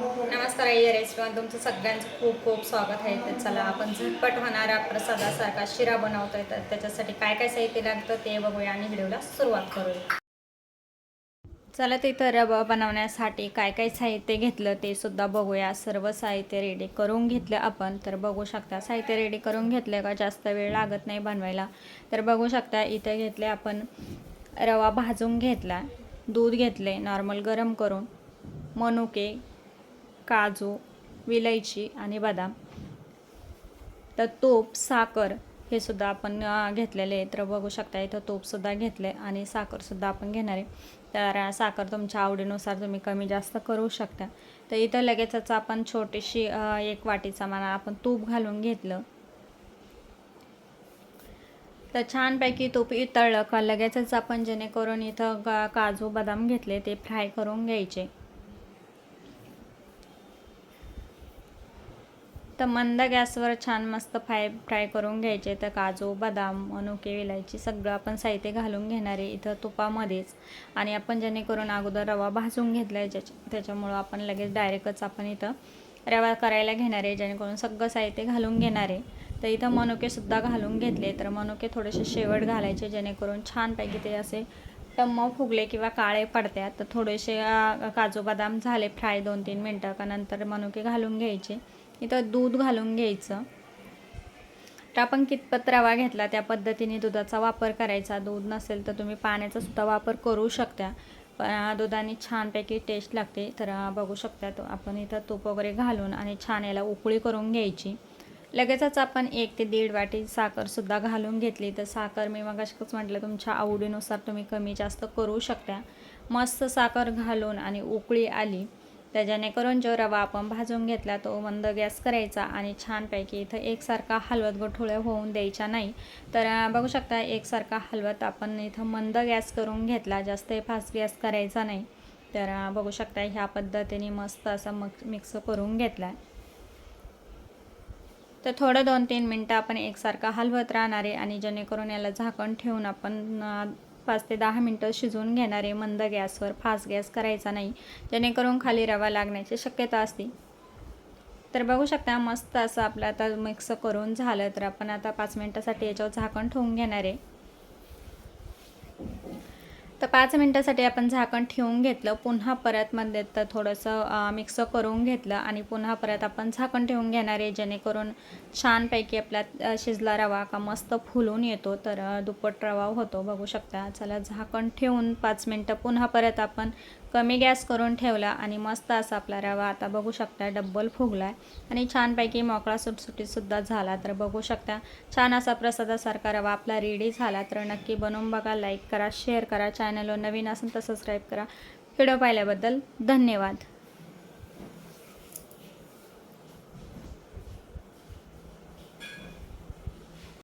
नमस्कार या रेस्टॉरंट तुमचं सगळ्यांचं खूप खूप स्वागत आहे. तर चला आपण झटपट होणारा प्रसादासारखा शिरा बनवतोय. तर त्याच्यासाठी काय काय साहित्य लागतं ते बघूया आणि व्हिडिओला सुरुवात करूया. चला तिथं रवा बनवण्यासाठी काय काय साहित्य घेतलं ते सुद्धा बघूया. सर्व साहित्य रेडी करून घेतलं आपण. तर बघू शकता साहित्य रेडी करून घेतलं का जास्त वेळ लागत नाही बनवायला. तर बघू शकता इथं घेतले आपण रवा भाजून घेतला दूध घेतले नॉर्मल गरम करून. मनुके काजू विलायची आणि बदाम. तर तूप साखर हे सुद्धा आपण घेतलेले आहे तर बघू शकता इथं तूपसुद्धा आहे आणि साखरसुद्धा आपण घेणार आहे. तर साखर तुमच्या आवडीनुसार तुम्ही कमी जास्त करू शकता. तर इथं लगेचच आपण छोटीशी एक वाटीचा मला आपण तूप घालून घेतलं. तर छानपैकी तूप इतळलं का लगेचच आपण जेणेकरून इथं का काजू बदाम घेतले ते फ्राय करून घ्यायचे. तर मंद गॅसवर छान मस्त फ्राय फ्राय करून घ्यायचे. तर काजू बदाम मनुके विलायची सगळं आपण साहित्य घालून घेणार आहे इथं तुपामध्येच. आणि आपण जेणेकरून अगोदर रवा भाजून घेतला आहे ज्याच्या त्याच्यामुळं आपण लगेच डायरेक्टच आपण इथं रवा करायला घेणार आहे. जेणेकरून सगळं साहित्य घालून घेणार आहे. तर इथं मनुकेसुद्धा घालून घेतले. तर मनुके थोडेसे शेवट घालायचे जेणेकरून छानपैकी ते असे टम्म फुगले किंवा काळे पडतात. तर थोडेसे काजू बदाम झाले फ्राय दोन तीन मिनटं. का नंतर मनुके घालून घ्यायचे. इथं दूध घालून घ्यायचं. तर आपण कितपत रवा घेतला त्या पद्धतीने दुधाचा वापर करायचा. दूध नसेल तर तुम्ही पाण्याचा सुद्धा वापर करू शकता. पण दुधाने छानपैकी टेस्ट लागते. तर बघू शकता तो आपण इथं तूप वगैरे घालून आणि छान याला उकळी करून घ्यायची. लगेचच आपण एक ते दीड वाटी साखरसुद्धा घालून घेतली. तर साखर मी मग म्हटलं तुमच्या आवडीनुसार तुम्ही कमी जास्त करू शकता. मस्त साखर घालून आणि उकळी आली तर जेणेकरून जो रवा आपण भाजून घेतला तो मंद गॅस करायचा आणि छानपैकी इथं एकसारखा हलवत गोठोळ्या होऊन द्यायच्या नाही. तर बघू शकता एकसारखा हलवत आपण इथं मंद गॅस करून घेतला जास्त फास्ट गॅस करायचा नाही. तर बघू शकता ह्या पद्धतीने मस्त असा मग मिक्स करून घेतला. तर थोडं दोन तीन मिनटं आपण एकसारखा हलवत राहणार आहे आणि जेणेकरून याला झाकण ठेवून आपण पाच ते दहा मिनटं शिजवून घेणारे मंद गॅसवर फास्ट गॅस करायचा नाही. जेणेकरून खाली रवा लागण्याची शक्यता असते. तर बघू शकता मस्त असं आपलं आता मिक्स करून झालं तर आपण आता पाच मिनटासाठी याच्यावर झाकण ठेवून घेणार आहे. तर पाच मिनटासाठी आपण झाकण ठेवून घेतलं. पुन्हा परत मध्ये तर थोडंसं मिक्स करून घेतलं आणि पुन्हा परत आपण झाकण ठेवून घेणार आहे. जेणेकरून छानपैकी आपला शिजला रवा का मस्त फुलून येतो. तर दुप्पट रवा होतो. बघू शकता. चला झाकण ठेवून पाच मिनटं पुन्हा परत आपण कमी गॅस करून ठेवला आणि मस्त असा आपला रवा आता बघू शकता डब्बल फुगला आहे आणि छानपैकी मोकळा सुटसुटीतसुद्धा झाला. तर बघू शकता छान असा प्रसादासारखा रवा आपला रेडी झाला. तर नक्की बनवून बघा लाईक करा शेअर करा. चॅनलवर नवीन असेल तर सबस्क्राईब करा. व्हिडिओ पाहिल्याबद्दल धन्यवाद.